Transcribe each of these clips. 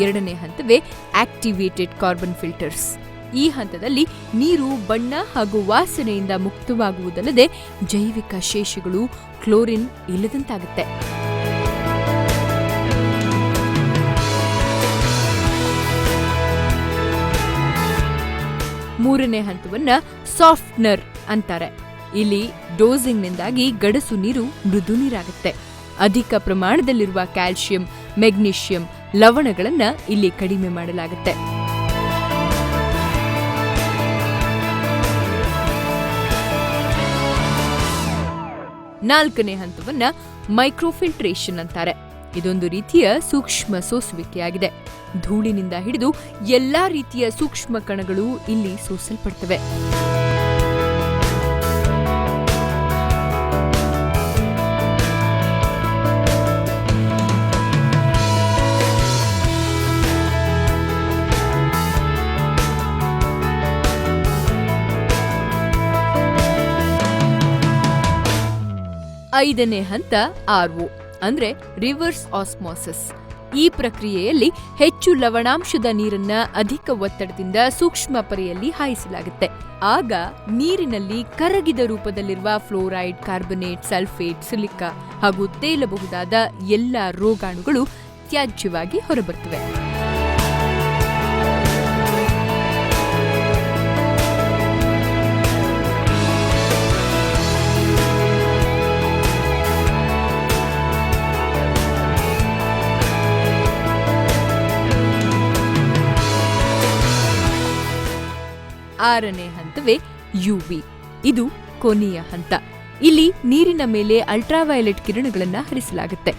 ಎರಡನೇ ಹಂತವೇ activated carbon filters ಈ ಹಂತದಲ್ಲಿ ನೀರು, ಬಣ್ಣ ಹಾಗೂ ವಾಸನೆಯಿಂದ ಮುಕ್ತವಾಗುವುದಲ್ಲದೆ ಜೈವಿಕ ಶೇಷಗಳು, ಕ್ಲೋರಿನ್ ಇಲ್ಲದಂತಾಗುತ್ತೆ. ಮೂರನೇ ಹಂತವನ್ನ ಸಾಫ್ಟ್ನರ್ ಅಂತಾರೆ. ಇಲ್ಲಿ ಡೋಸಿಂಗ್ನಿಂದಾಗಿ ಗಡಸು ನೀರು, ಮೃದು ನೀರಾಗುತ್ತೆ. ಅಧಿಕ ಪ್ರಮಾಣದಲ್ಲಿರುವ ಕ್ಯಾಲ್ಸಿಯಂ ಮೆಗ್ನೀಷಿಯಂ ಲವಣಗಳನ್ನ ಇಲ್ಲಿ ಕಡಿಮೆ ಮಾಡಲಾಗುತ್ತೆ. ನಾಲ್ಕನೇ ಹಂತವನ್ನ ಮೈಕ್ರೋಫಿಲ್ಟ್ರೇಷನ್ ಅಂತಾರೆ. ಇದೊಂದು ರೀತಿಯ ಸೂಕ್ಷ್ಮ ಸೋಸುವಿಕೆಯಾಗಿದೆ. ಧೂಳಿನಿಂದ ಹಿಡಿದು ಎಲ್ಲಾ ರೀತಿಯ ಸೂಕ್ಷ್ಮ ಕಣಗಳು ಇಲ್ಲಿ ಸೋಸಲ್ಪಡ್ತವೆ. ಐದನೇ ಹಂತ ಆರ್ಒ ಅಂದ್ರೆ ರಿವರ್ಸ್ ಆಸ್ಮೋಸಿಸ್. ಈ ಪ್ರಕ್ರಿಯೆಯಲ್ಲಿ ಹೆಚ್ಚು ಲವಣಾಂಶದ ನೀರನ್ನ ಅಧಿಕ ಒತ್ತಡದಿಂದ ಸೂಕ್ಷ್ಮ ಪರೆಯಲ್ಲಿ ಹಾಯಿಸಲಾಗುತ್ತೆ. ಆಗ ನೀರಿನಲ್ಲಿ ಕರಗಿದ ರೂಪದಲ್ಲಿರುವ ಫ್ಲೋರೈಡ್, ಕಾರ್ಬನೇಟ್, ಸಲ್ಫೇಟ್, ಸಿಲಿಕಾ ಹಾಗೂ ತೇಲಬಹುದಾದ ಎಲ್ಲ ರೋಗಾಣುಗಳು ತ್ಯಾಜ್ಯವಾಗಿ ಹೊರಬರ್ತವೆ ಆರನೇ ಹಂತವೇ ಯುವಿ ಇದು ಕೊನೆಯ ಹಂತ. ಇಲ್ಲಿ ನೀರಿನ ಮೇಲೆ ಅಲ್ಟ್ರಾವೈಲೆಟ್ ಕಿರಣಗಳನ್ನು ಹರಿಸಲಾಗುತ್ತೆ.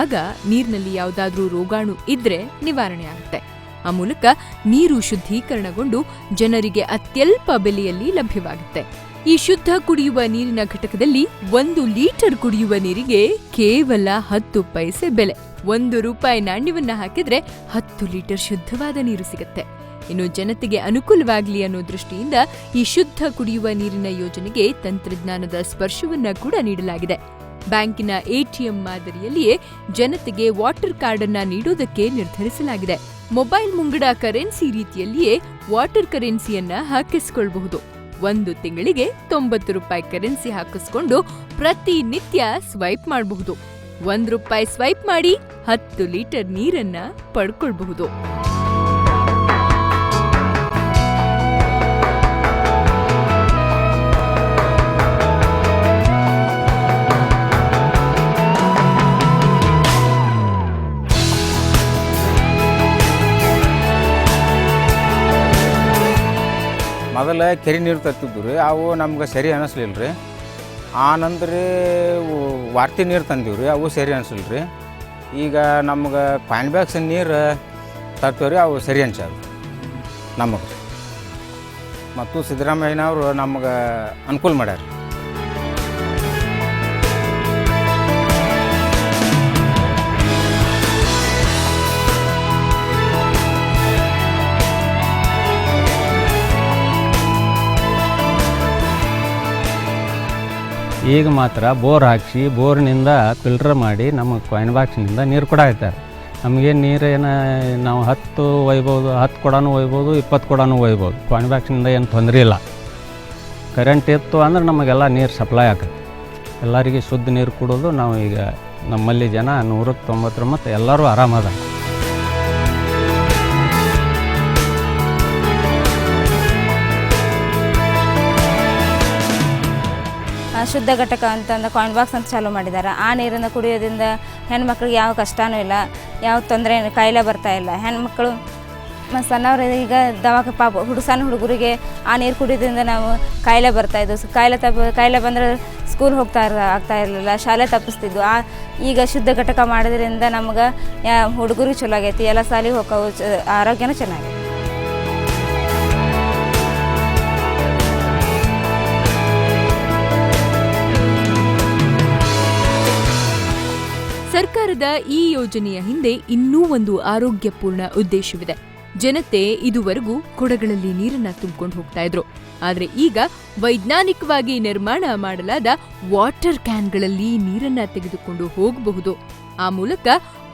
ಆಗ ನೀರಿನಲ್ಲಿ ಯಾವುದಾದ್ರೂ ರೋಗಾಣು ಇದ್ರೆ ನಿವಾರಣೆ ಆಗುತ್ತೆ. ಆ ಮೂಲಕ ನೀರು ಶುದ್ಧೀಕರಣಗೊಂಡು ಜನರಿಗೆ ಅತ್ಯಲ್ಪ ಬೆಲೆಯಲ್ಲಿ ಲಭ್ಯವಾಗುತ್ತೆ. ಈ ಶುದ್ಧ ಕುಡಿಯುವ ನೀರಿನ ಘಟಕದಲ್ಲಿ ಒಂದು ಲೀಟರ್ ಕುಡಿಯುವ ನೀರಿಗೆ ಕೇವಲ ಹತ್ತು ಪೈಸೆ ಬೆಲೆ. ಒಂದು ರೂಪಾಯಿ ನಾಣ್ಯವನ್ನ ಹಾಕಿದ್ರೆ ಹತ್ತು ಲೀಟರ್ ಶುದ್ಧವಾದ ನೀರು ಸಿಗುತ್ತೆ. ಇನ್ನು ಜನತೆಗೆ ಅನುಕೂಲವಾಗಲಿ ಅನ್ನೋ ದೃಷ್ಟಿಯಿಂದ ಈ ಶುದ್ಧ ಕುಡಿಯುವ ನೀರಿನ ಯೋಜನೆಗೆ ತಂತ್ರಜ್ಞಾನದ ಸ್ಪರ್ಶವನ್ನ ಕೂಡ ನೀಡಲಾಗಿದೆ. ಬ್ಯಾಂಕಿನ ಎಟಿಎಂ ಮಾದರಿಯಲ್ಲಿಯೇ ಜನತೆಗೆ ವಾಟರ್ ಕಾರ್ಡ್ ಅನ್ನ ನೀಡೋದಕ್ಕೆ ನಿರ್ಧರಿಸಲಾಗಿದೆ. ಮೊಬೈಲ್ ಮುಂಗಡ ಕರೆನ್ಸಿ ರೀತಿಯಲ್ಲಿಯೇ ವಾಟರ್ ಕರೆನ್ಸಿಯನ್ನ ಹಾಕಿಸಿಕೊಳ್ಳಬಹುದು ಒಂದು ತಿಂಗಳಿಗೆ ತೊಂಬತ್ತು ರೂಪಾಯಿ ಕರೆನ್ಸಿ ಹಾಕಿಸ್ಕೊಂಡು ಪ್ರತಿನಿತ್ಯ ಸ್ವೈಪ್ ಮಾಡಬಹುದು. ಒಂದ್ ರೂಪಾಯಿ ಸ್ವೈಪ್ ಮಾಡಿ ಹತ್ತು ಲೀಟರ್ ನೀರನ್ನ ಪಡ್ಕೊಳ್ಬಹುದು. ಮೊದಲ ಕೆರೆ ನೀರು ತರ್ತಿದ್ವು ರೀ ಅವು ನಮ್ಗೆ ಸರಿ ಅನ್ನಿಸ್ಲಿಲ್ಲ ರೀ ಆ ವಾರ್ತಿ ನೀರು ತಂದೀವಿ ರೀ ಅವು ಸರಿ ಅನಿಸಲಿಲ್ಲ ರೀ ಈಗ ನಮ್ಗೆ ಪ್ಯಾನ್ ಬ್ಯಾಗ್ಸ್ ನೀರು ತರ್ತೀವಿ ರೀ ಅವು ಸರಿ ಅನ್ಸಾವ ನಮಗೆ. ಮತ್ತು ಸಿದ್ದರಾಮಯ್ಯನವರು ನಮ್ಗೆ ಅನುಕೂಲ ಮಾಡ್ಯಾರ ಈಗ ಮಾತ್ರ ಬೋರ್ ಹಾಕಿಸಿ, ಬೋರ್ನಿಂದ ಫಿಲ್ಟರ್ ಮಾಡಿ ನಮಗೆ ಕಾಯಿನ್ ಬಾಕ್ಸ್ನಿಂದ ನೀರು ಕೊಡಾಯ್ತಾರೆ ನಮಗೆ ನೀರೇನು ನಾವು ಹತ್ತು ಒಯ್ಬೋದು, ಹತ್ತು ಕೊಡನೂ ಒಯ್ಬೋದು, ಇಪ್ಪತ್ತು ಕೊಡನೂ ಒಯ್ಬೋದು. ಕಾಯಿನ್ ಬಾಕ್ಸ್ನಿಂದ ಏನು ತೊಂದರೆ ಇಲ್ಲ. ಕರೆಂಟ್ ಇತ್ತು ಅಂದ್ರೆ ನಮಗೆಲ್ಲ ನೀರು ಸಪ್ಲೈ ಆಗುತ್ತೆ. ಎಲ್ಲರಿಗೆ ಶುದ್ಧ ನೀರು ಕೊಡೋದು ನಾವು ಈಗ ನಮ್ಮಲ್ಲಿ ಜನ ನೂರಕ್ಕೆ ತೊಂಬತ್ತೊಂಬತ್ತು ಎಲ್ಲರೂ ಆರಾಮದ ಶುದ್ಧ ಘಟಕ ಅಂತಂದು ಕಾಯಿನ್ ಬಾಕ್ಸ್ ಅಂತ ಚಾಲೂ ಮಾಡಿದ್ದಾರೆ ಆ ನೀರನ್ನು ಕುಡಿಯೋದ್ರಿಂದ ಹೆಣ್ಮಕ್ಳಿಗೆ ಯಾವ ಕಷ್ಟವೂ ಇಲ್ಲ, ಯಾವ ತೊಂದರೆ ಕಾಯಿಲೆ ಬರ್ತಾ ಇಲ್ಲ. ಹೆಣ್ಮಕ್ಳು ಮತ್ತು ಸಣ್ಣವ್ರು ಈಗ ದವಾಕ ಪಾಪ ಹುಡುಸನ್ ಹುಡುಗರಿಗೆ ಆ ನೀರು ಕುಡಿಯೋದ್ರಿಂದ ನಾವು ಕಾಯಿಲೆ ಬರ್ತಾಯಿದ್ವು ಕಾಯಿಲೆ ತಪ್ಪ ಕಾಯಿಲೆ ಬಂದರೆ ಸ್ಕೂಲ್ ಹೋಗ್ತಾ ಇರ, ಆಗ್ತಾ ಇರಲಿಲ್ಲ, ಶಾಲೆ ತಪ್ಪಿಸ್ತಿದ್ವು. ಆ, ಈಗ ಶುದ್ಧ ಘಟಕ ಮಾಡೋದ್ರಿಂದ ನಮ್ಗೆ ಹುಡುಗರು ಚಲೋ ಆಗೈತಿ, ಎಲ್ಲ ಸಾಲಿಗೆ ಹೋಗವು ಆರೋಗ್ಯನೂ ಚೆನ್ನಾಗೈತಿ. ಈ ಯೋಜನೆಯ ಹಿಂದೆ ಇನ್ನೂ ಒಂದು ಆರೋಗ್ಯಪೂರ್ಣ ಉದ್ದೇಶವಿದೆ. ಜನತೆ ಇದುವರೆಗೂ ಕೊಡಗಳಲ್ಲಿ ನೀರನ್ನ ತುಂಬಿಕೊಂಡು ಹೋಗ್ತಾ ಇದ್ರು. ಆದ್ರೆ ಈಗ ವೈಜ್ಞಾನಿಕವಾಗಿ ನಿರ್ಮಾಣ ಮಾಡಲಾದ ವಾಟರ್ ಕ್ಯಾನ್ಗಳಲ್ಲಿ ನೀರನ್ನ ತೆಗೆದುಕೊಂಡು ಹೋಗಬಹುದು. ಆ ಮೂಲಕ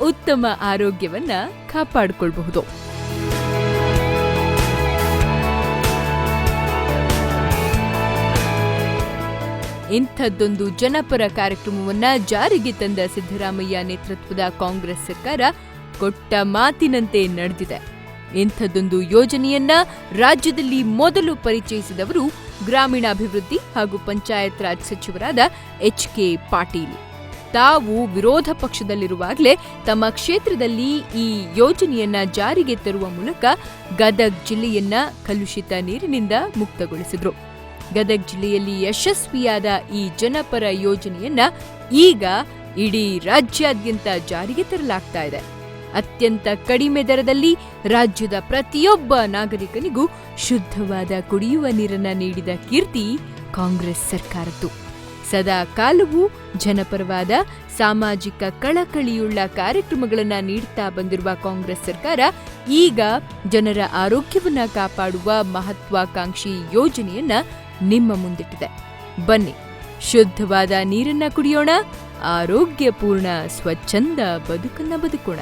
ಉತ್ತಮ ಆರೋಗ್ಯವನ್ನ ಕಾಪಾಡಿಕೊಳ್ಬಹುದು. ಇಂಥದ್ದೊಂದು ಜನಪರ ಕಾರ್ಯಕ್ರಮವನ್ನ ಜಾರಿಗೆ ತಂದ ಸಿದ್ದರಾಮಯ್ಯ ನೇತೃತ್ವದ ಕಾಂಗ್ರೆಸ್ ಸರ್ಕಾರ ಕೊಟ್ಟ ಮಾತಿನಂತೆ ನಡೆದಿದೆ. ಇಂಥದ್ದೊಂದು ಯೋಜನೆಯನ್ನ ರಾಜ್ಯದಲ್ಲಿ ಮೊದಲು ಪರಿಚಯಿಸಿದವರು ಗ್ರಾಮೀಣಾಭಿವೃದ್ಧಿ ಹಾಗೂ ಪಂಚಾಯತ್ ರಾಜ್ ಸಚಿವರಾದ ಎಚ್ ಕೆ ಪಾಟೀಲ್. ತಾವು ವಿರೋಧ ಪಕ್ಷದಲ್ಲಿರುವಾಗಲೇ ತಮ್ಮ ಕ್ಷೇತ್ರದಲ್ಲಿ ಈ ಯೋಜನೆಯನ್ನ ಜಾರಿಗೆ ತರುವ ಮೂಲಕ ಗದಗ್ ಜಿಲ್ಲೆಯನ್ನ ಕಲುಷಿತ ನೀರಿನಿಂದ ಮುಕ್ತಗೊಳಿಸಿದ್ರು. ಗದಗ್ ಜಿಲ್ಲೆಯಲ್ಲಿ ಯಶಸ್ವಿಯಾದ ಈ ಜನಪರ ಯೋಜನೆಯನ್ನ ಈಗ ಇಡೀ ರಾಜ್ಯಾದ್ಯಂತ ಜಾರಿಗೆ ತರಲಾಗ್ತಾ ಇದೆ. ಅತ್ಯಂತ ಕಡಿಮೆ ದರದಲ್ಲಿ ರಾಜ್ಯದ ಪ್ರತಿಯೊಬ್ಬ ನಾಗರಿಕನಿಗೂ ಶುದ್ಧವಾದ ಕುಡಿಯುವ ನೀರನ್ನ ನೀಡಿದ ಕೀರ್ತಿ ಕಾಂಗ್ರೆಸ್ ಸರ್ಕಾರದ್ದು. ಸದಾ ಕಾಲವೂ ಜನಪರವಾದ ಸಾಮಾಜಿಕ ಕಳಕಳಿಯುಳ್ಳ ಕಾರ್ಯಕ್ರಮಗಳನ್ನ ನೀಡುತ್ತಾ ಬಂದಿರುವ ಕಾಂಗ್ರೆಸ್ ಸರ್ಕಾರ ಈಗ ಜನರ ಆರೋಗ್ಯವನ್ನ ಕಾಪಾಡುವ ಮಹತ್ವಾಕಾಂಕ್ಷಿ ಯೋಜನೆಯನ್ನ ನಿಮ್ಮ ಮುಂದಿಟ್ಟಿದೆ. ಬನ್ನಿ ಶುದ್ಧವಾದ ನೀರನ್ನ ಕುಡಿಯೋಣ ಆರೋಗ್ಯಪೂರ್ಣ ಸ್ವಚ್ಛಂದ ಬದುಕನ್ನ ಬದುಕೋಣ.